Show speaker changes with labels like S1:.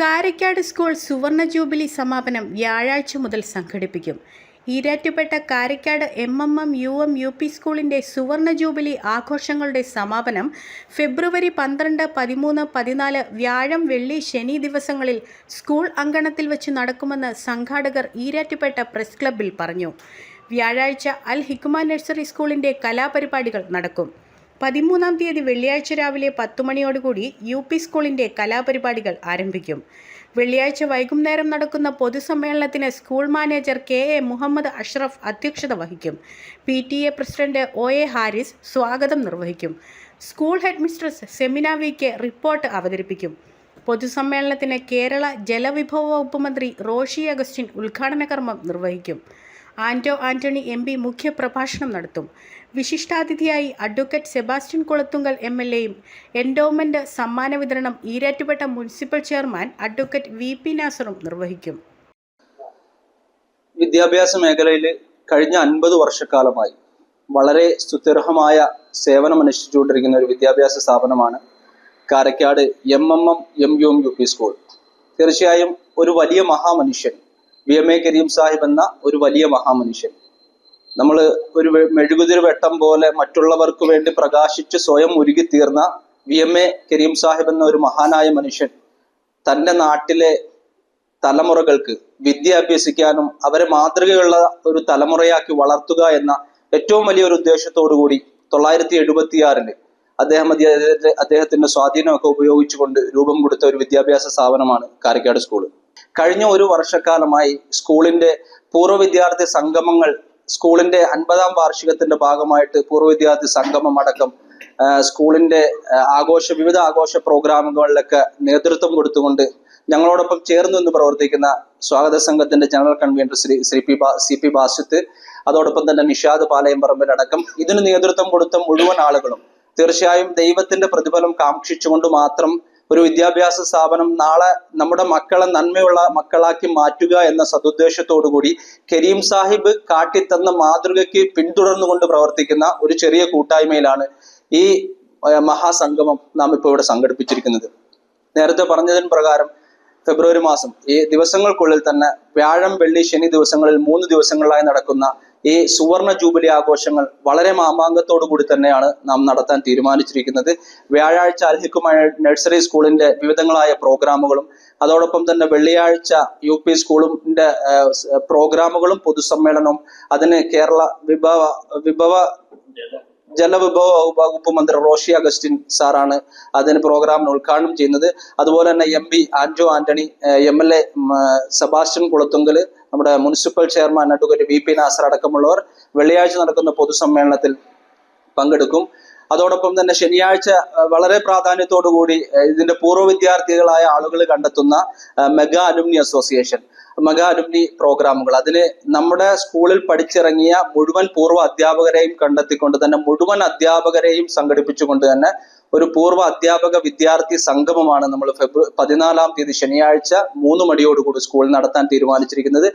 S1: Karakkad school സുവർണ jubilee സമാപനം വ്യാഴാഴ്ച മുതൽ സംഘടിപ്പിക്കും. Erattupetta Karakkad M M M U M U P സ്കൂളിന്റെ സുവർണ ജൂബിലി ആഘോഷങ്ങളുടെ സമാപനം ഫെബ്രുവരി പന്ത്രണ്ട് പതിമൂന്ന് പതിനാല് വ്യാഴം വെള്ളി ശനി ദിവസങ്ങളിൽ സ്കൂൾ അങ്കണത്തിൽ വെച്ച് നടക്കുമെന്ന് സംഘാടകർ ഈരാറ്റുപേട്ട പ്രസ് ക്ലബ്ബിൽ പറഞ്ഞു. വ്യാഴാഴ്ച അൽ ഹിക്കുമ നഴ്സറി സ്കൂളിന്റെ കലാപരിപാടികൾ നടക്കും. പതിമൂന്നാം തീയതി വെള്ളിയാഴ്ച രാവിലെ പത്തു മണിയോടുകൂടി യു പി സ്കൂളിന്റെ കലാപരിപാടികൾ ആരംഭിക്കും. വെള്ളിയാഴ്ച വൈകുന്നേരം നടക്കുന്ന പൊതുസമ്മേളനത്തിന് school manager K A Muhammad Ashraf അധ്യക്ഷത വഹിക്കും. P T A president O A Haris സ്വാഗതം നിർവഹിക്കും. School headmistress Semina V K report അവതരിപ്പിക്കും. പൊതുസമ്മേളനത്തിന് കേരള ജലവിഭവ വകുപ്പ് മന്ത്രി റോഷി അഗസ്റ്റിൻ ഉദ്ഘാടന കർമ്മം നിർവഹിക്കും. ആന്റോ ആന്റണി എം പി മുഖ്യപ്രഭാഷണം നടത്തും. വിശിഷ്ടാതിഥിയായി advocate Sebastian Kulathunkal M L എയും എൻഡോമെന്റ് സമ്മാന വിതരണം Erattupetta municipal chairman advocate V P നാസറും നിർവഹിക്കും.
S2: വിദ്യാഭ്യാസ മേഖലയിൽ കഴിഞ്ഞ അൻപത് വർഷക്കാലമായി വളരെ സുതിർഹമായ സേവനം അനുഷ്ഠിച്ചുകൊണ്ടിരിക്കുന്ന ഒരു വിദ്യാഭ്യാസ സ്ഥാപനമാണ് Karakkad M M M M U M U P school തീർച്ചയായും ഒരു വലിയ മഹാമനുഷ്യൻ V M A Karim Sahib എന്ന ഒരു വലിയ മഹാമനുഷ്യൻ. നമ്മൾ ഒരു മെഴുകുതിരി വെട്ടം പോലെ മറ്റുള്ളവർക്ക് വേണ്ടി പ്രകാശിച്ച് സ്വയം ഉരുകിത്തീർന്ന V M A Karim Sahib എന്ന ഒരു മഹാനായ മനുഷ്യൻ തന്റെ നാട്ടിലെ തലമുറകൾക്ക് വിദ്യ അഭ്യസിക്കാനും അവരെ മാതൃകയുള്ള ഒരു തലമുറയാക്കി വളർത്തുക എന്ന ഏറ്റവും വലിയൊരു ഉദ്ദേശത്തോടു കൂടി തൊള്ളായിരത്തി എഴുപത്തിയാറിൽ അദ്ദേഹം അദ്ദേഹത്തിന്റെ സ്വാധീനമൊക്കെ ഉപയോഗിച്ചുകൊണ്ട് രൂപം കൊടുത്ത ഒരു വിദ്യാഭ്യാസ സ്ഥാപനമാണ് കാരിക്കാട് സ്കൂൾ കഴിഞ്ഞ ഒരു വർഷക്കാലമായി സ്കൂളിന്റെ പൂർവ വിദ്യാർത്ഥി സംഗമങ്ങൾ സ്കൂളിന്റെ അൻപതാം വാർഷികത്തിന്റെ ഭാഗമായിട്ട് പൂർവ വിദ്യാർത്ഥി സംഗമം അടക്കം സ്കൂളിന്റെ ആഘോഷ വിവിധ ആഘോഷ പ്രോഗ്രാമുകളിലൊക്കെ നേതൃത്വം കൊടുത്തുകൊണ്ട് ഞങ്ങളോടൊപ്പം ചേർന്ന് നിന്ന് പ്രവർത്തിക്കുന്ന സ്വാഗത സംഘത്തിന്റെ general convener Shri Shri P C P Basith അതോടൊപ്പം തന്നെ നിഷാദ് പാലയം അടക്കം. ഇതിന് നേതൃത്വം കൊടുത്ത മുഴുവൻ ആളുകളും തീർച്ചയായും ദൈവത്തിന്റെ പ്രതിഫലം കാക്ഷിച്ചുകൊണ്ട് മാത്രം ഒരു വിദ്യാഭ്യാസ സ്ഥാപനം നാളെ നമ്മുടെ മക്കളെ നന്മയുള്ള മക്കളാക്കി മാറ്റുക എന്ന സതുദ്ദേശത്തോടു കൂടി കരീം സാഹിബ് കാട്ടിത്തന്ന മാതൃകയ്ക്ക് പിന്തുടർന്നുകൊണ്ട് പ്രവർത്തിക്കുന്ന ഒരു ചെറിയ കൂട്ടായ്മയിലാണ് ഈ മഹാസംഗമം നാം ഇപ്പോൾ ഇവിടെ സംഘടിപ്പിച്ചിരിക്കുന്നത്. നേരത്തെ പറഞ്ഞതിന് പ്രകാരം ഫെബ്രുവരി മാസം ഈ ദിവസങ്ങൾക്കുള്ളിൽ തന്നെ വ്യാഴം വെള്ളി ശനി ദിവസങ്ങളിൽ മൂന്ന് ദിവസങ്ങളിലായി നടക്കുന്ന ഈ സുവർണ ജൂബിലി ആഘോഷങ്ങൾ വളരെ മാമാങ്കത്തോടു കൂടി തന്നെയാണ് നാം നടത്താൻ തീരുമാനിച്ചിരിക്കുന്നത്. വ്യാഴാഴ്ച അൽഹിക്കുമായ നഴ്സറി സ്കൂളിന്റെ വിവിധങ്ങളായ പ്രോഗ്രാമുകളും അതോടൊപ്പം തന്നെ വെള്ളിയാഴ്ച യു പി സ്കൂളിന്റെ പ്രോഗ്രാമുകളും പൊതുസമ്മേളനവും അതിന് കേരള വിഭവ വിഭവ ജലവിഭവ വകുപ്പ് മന്ത്രി റോഷി അഗസ്റ്റിൻ സാറാണ് അതിന് പ്രോഗ്രാമിന് ഉദ്ഘാടനം ചെയ്യുന്നത്. അതുപോലെ തന്നെ M P Anjo Antony M L A Sebastian Kulathunkal നമ്മുടെ municipal chairman advocate V P Nasar അടക്കമുള്ളവർ വെള്ളിയാഴ്ച നടക്കുന്ന പൊതുസമ്മേളനത്തിൽ പങ്കെടുക്കും. അതോടൊപ്പം തന്നെ ശനിയാഴ്ച വളരെ കൂടി ഇതിന്റെ പൂർവ വിദ്യാർത്ഥികളായ ആളുകൾ കണ്ടെത്തുന്ന mega alumni association mega alumni പ്രോഗ്രാമുകൾ. അതിന് നമ്മുടെ സ്കൂളിൽ പഠിച്ചിറങ്ങിയ മുഴുവൻ പൂർവ അധ്യാപകരെയും കണ്ടെത്തിക്കൊണ്ട് തന്നെ മുഴുവൻ അധ്യാപകരെയും സംഘടിപ്പിച്ചുകൊണ്ട് തന്നെ ഒരു പൂർവ അധ്യാപക വിദ്യാർത്ഥി സംഗമമാണ് നമ്മൾ ഫെബ്രുവരി പതിനാലാം തീയതി ശനിയാഴ്ച മൂന്ന് മണിയോടുകൂടി സ്കൂളിൽ നടത്താൻ തീരുമാനിച്ചിരിക്കുന്നത്.